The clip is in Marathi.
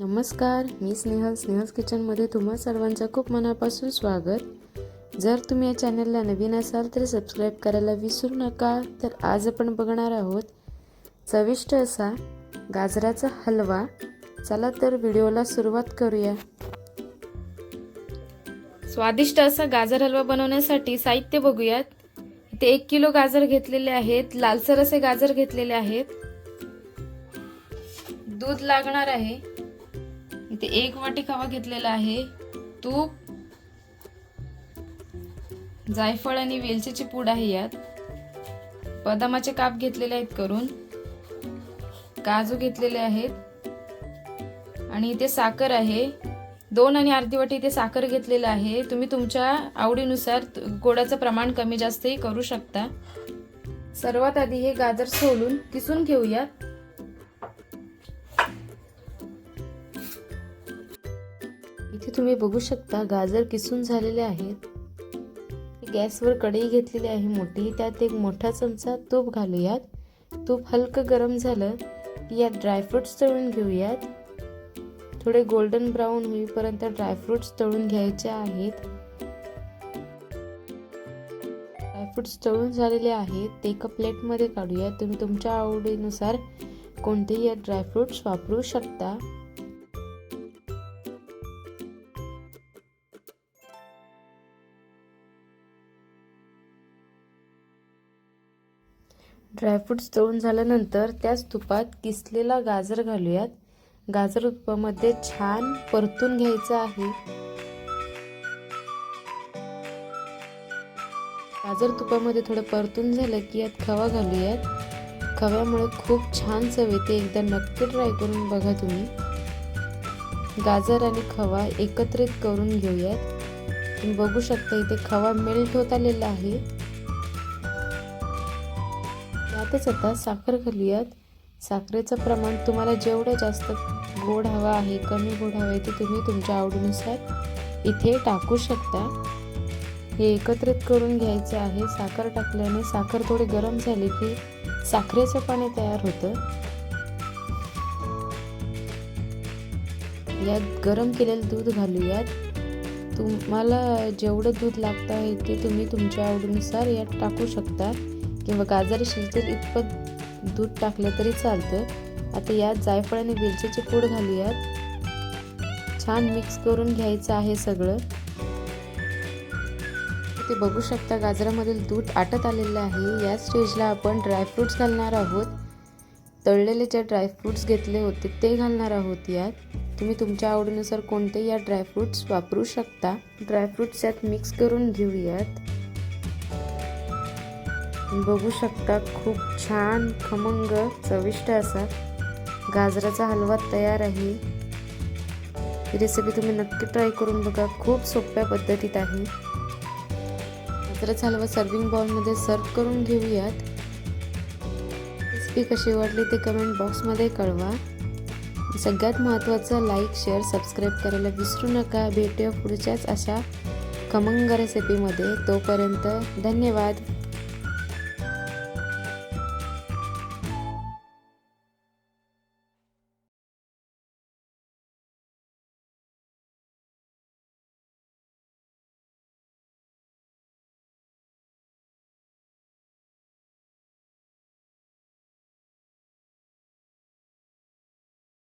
नमस्कार मी स्नेहल स्नेहल्स किचनमध्ये तुम्हा सर्वांचं खूप मनापासून स्वागत. जर तुम्ही या चॅनलला नवीन असाल तर सबस्क्राईब करायला विसरू नका. तर आज आपण बघणार आहोत चविष्ट असा गाजराचा हलवा. चला तर व्हिडिओला सुरुवात करूया. स्वादिष्ट असा गाजर हलवा बनवण्यासाठी साहित्य बघूयात. इथे एक किलो गाजर घेतलेले आहेत. लालसर असे गाजर घेतलेले आहेत. दूध लागणार आहे. इथे एक वाटी खवा घेतलेला आहे. तूप जायफळ आणि वेलचीची पूड आहे यात. बदामाचे काप घेतलेले आहेत करून. काजू घेतलेले आहेत. आणि इथे साखर आहे. दोन आणि अर्धी वाटी इथे साखर घेतलेलं आहे. तुम्ही तुमच्या आवडीनुसार गोडाचं प्रमाण कमी जास्तही करू शकता. सर्वात आधी हे गाजर सोलून किसून घेऊयात. इथे तुम्ही बघू शकता गाजर किसून झालेले आहेत. गॅसवर कढई घेतलेली आहे मोठी. त्यात एक मोठा चमचा तूप घालूयात. तूप हलकं गरम झालं की यात ड्रायफ्रुट्स तळून घेऊयात. थोडे गोल्डन ब्राऊन होईपर्यंत ड्रायफ्रुट्स तळून घ्यायचे आहेत. ड्रायफ्रुट्स तळून झालेले आहेत. ते एका प्लेटमध्ये काढूयात. तुम्ही तुमच्या आवडीनुसार कोणतेही या ड्रायफ्रुट्स वापरू शकता. ड्रायफ्रूट्स तळून झाल्यानंतर त्याच तुपात किसलेला गाजर घालूयात. गाजर तुपामध्ये छान परतून घ्यायचं आहे. गाजर तुपामध्ये थोडं परतून झालं की यात खवा घालूयात. खव्यामुळे खूप छान चव येते. एकदा नक्की ट्राय करून बघा तुम्ही. गाजर आणि खवा एकत्रित करून घेऊयात. तुम्ही बघू शकता इथे खवा मेल्ट होत आलेला आहे. यातच आता साखर घालूयात. साखरेचं प्रमाण तुम्हाला जेवढं जास्त गोड हवा आहे कमी गोड हवा आहे ते तुम्ही तुमच्या आवडीनुसार इथे टाकू शकता. हे एकत्रित करून घ्यायचं आहे. साखर टाकल्याने साखर थोडी गरम झाली की साखरेचं पाणी तयार होतं. यात गरम केलेलं दूध घालूयात. तुम्हाला जेवढं दूध लागतं आहे ते तुम्ही तुमच्या आवडीनुसार यात टाकू शकता. किंवा गाजर शिजतील इतपत दूध टाकलं तरी चालतं. आता यात जायफळ आणि वेलचीचे पूड घालूयात. छान मिक्स करून घ्यायचं आहे सगळं. ते बघू शकता गाजरामधील दूध आटत आलेलं आहे. या स्टेजला आपण ड्रायफ्रूट्स घालणार आहोत. तळलेले जे ड्रायफ्रूट्स घेतले होते ते घालणार आहोत यात. तुम्ही तुमच्या आवडीनुसार कोणते या ड्रायफ्रूट्स वापरू शकता. ड्रायफ्रूट्स यात मिक्स करून घेऊयात. बघू शकता खूप छान खमंग चविष्ट असा गाजराचा हलवा तयार आहे. ही रेसिपी तुम्ही नक्की ट्राय करून बघा खूप सोप्या पद्धतीत आहे. गाजराचा हलवा सर्विंग बॉलमध्ये सर्व करून घेऊयात. रेसिपी कशी वाटली ते कमेंट बॉक्समध्ये कळवा. सगळ्यात महत्त्वाचं लाईक शेअर सबस्क्राईब करायला विसरू नका. भेटूया पुढच्याच अशा खमंग रेसिपीमध्ये तोपर्यंत धन्यवाद.